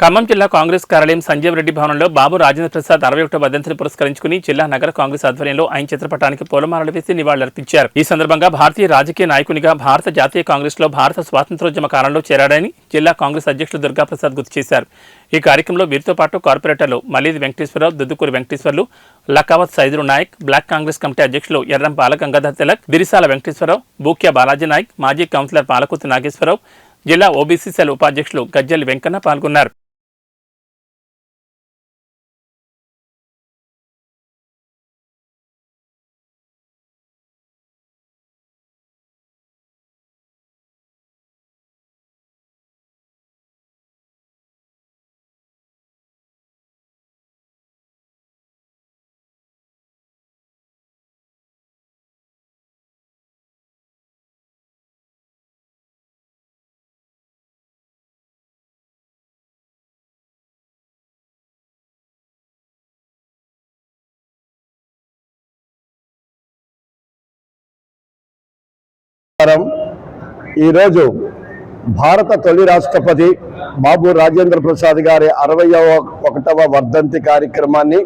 ఖమ్మం జిల్లా కాంగ్రెస్ కార్యాలయం సంజీవ్ రెడ్డి భవనంలో బాబు రాజేంద్ర ప్రసాద్ అరవై ఒకటో వర్ధంతిని పురస్కరించుకుని జిల్లా నగర కాంగ్రెస్ ఆధ్వర్యంలో ఆయన చిత్రపటానికి పూలమాలలు వేసి నివాళులర్పించారు. ఈ సందర్భంగా భారతీయ రాజకీయ నాయకునిగా భారత జాతీయ కాంగ్రెస్లో భారత స్వాతంత్రోద్యమ కాలంలో చేరాడని జిల్లా కాంగ్రెస్ అధ్యక్షులు దుర్గాప్రసాద్ గుర్తు చేశారు. ఈ కార్యక్రమంలో వీరితో పాటు కార్పొరేటర్లు మల్లిది వెంకటేశ్వరరావు దుద్దుకూరి వెంకటేశ్వర్లు లకావత్ సైదురు నాయక్ బ్లాక్ కాంగ్రెస్ కమిటీ అధ్యక్షులు ఎర్రం బాలగంగాధర్ తిలక్ బిరిసాల వెంకటేశ్వరరావు బూక్యా బాలాజీ నాయక్ మాజీ కౌన్సిలర్ పాలకుర్తి నాగేశ్వరరావు జిల్లా ఓబీసీ సెల్ ఉపాధ్యక్షులు గజ్జల్ వెంకన్న పాల్గొన్నారు. నమస్కారం. ఈరోజు భారత తొలి రాష్ట్రపతి బాబు రాజేంద్ర ప్రసాద్ గారి అరవయవ ఒకటవ వర్ధంతి కార్యక్రమాన్ని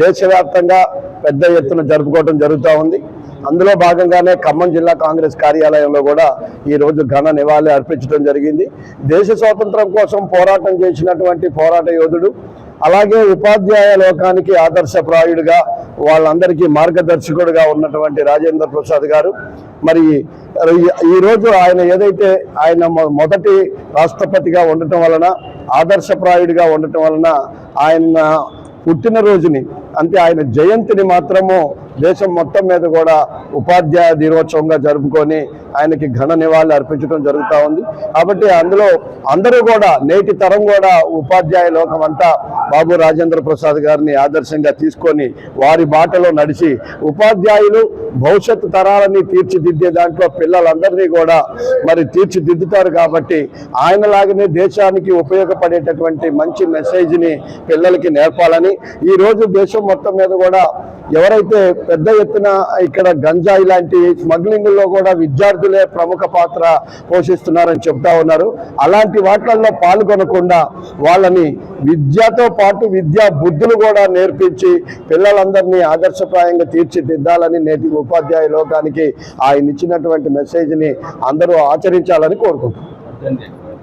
దేశవ్యాప్తంగా పెద్ద ఎత్తున జరుపుకోవడం జరుగుతూ ఉంది. అందులో భాగంగానే ఖమ్మం జిల్లా కాంగ్రెస్ కార్యాలయంలో కూడా ఈ రోజు ఘన నివాళి అర్పించడం జరిగింది. దేశ స్వాతంత్రం కోసం పోరాటం చేసినటువంటి పోరాట యోధుడు అలాగే ఉపాధ్యాయ లోకానికి ఆదర్శప్రాయుడిగా వాళ్ళందరికీ మార్గదర్శకుడిగా ఉన్నటువంటి రాజేంద్ర ప్రసాద్ గారు మరి ఈ- రోజు ఆయన ఏదైతే ఆయన మొదటి రాష్ట్రపతిగా ఉండటం వలన ఆదర్శప్రాయుడిగా ఉండటం వలన ఆయన పుట్టినరోజుని అంటే ఆయన జయంతిని మాత్రము దేశం మొత్తం మీద కూడా ఉపాధ్యాయ దినోత్సవంగా జరుపుకొని ఆయనకి ఘన నివాళి అర్పించడం జరుగుతూ ఉంది. కాబట్టి అందులో అందరూ కూడా నేటి తరం కూడా ఉపాధ్యాయ లోకం అంతా బాబు రాజేంద్ర ప్రసాద్ గారిని ఆదర్శంగా తీసుకొని వారి బాటలో నడిచి ఉపాధ్యాయులు భవిష్యత్తు తరాలని తీర్చిదిద్దే దాంట్లో పిల్లలందరినీ కూడా మరి తీర్చిదిద్దుతారు కాబట్టి ఆయనలాగానే దేశానికి ఉపయోగపడేటటువంటి మంచి మెసేజ్ని పిల్లలకి నేర్పాలని ఈ రోజు మొత్తం మీద కూడా ఎవరైతే పెద్ద ఎత్తున ఇక్కడ గంజాయి లాంటి స్మగ్లింగ్లో కూడా విద్యార్థులే ప్రముఖ పాత్ర పోషిస్తున్నారని చెప్తా ఉన్నారు. అలాంటి వాటిల్లో పాల్గొనకుండా వాళ్ళని విద్యతో పాటు విద్యా బుద్ధులు కూడా నేర్పించి పిల్లలందరినీ ఆదర్శప్రాయంగా తీర్చిదిద్దాలని నేటి ఉపాధ్యాయ లోకానికి ఆయన ఇచ్చినటువంటి మెసేజ్ని అందరూ ఆచరించాలని కోరుకుంటున్నాను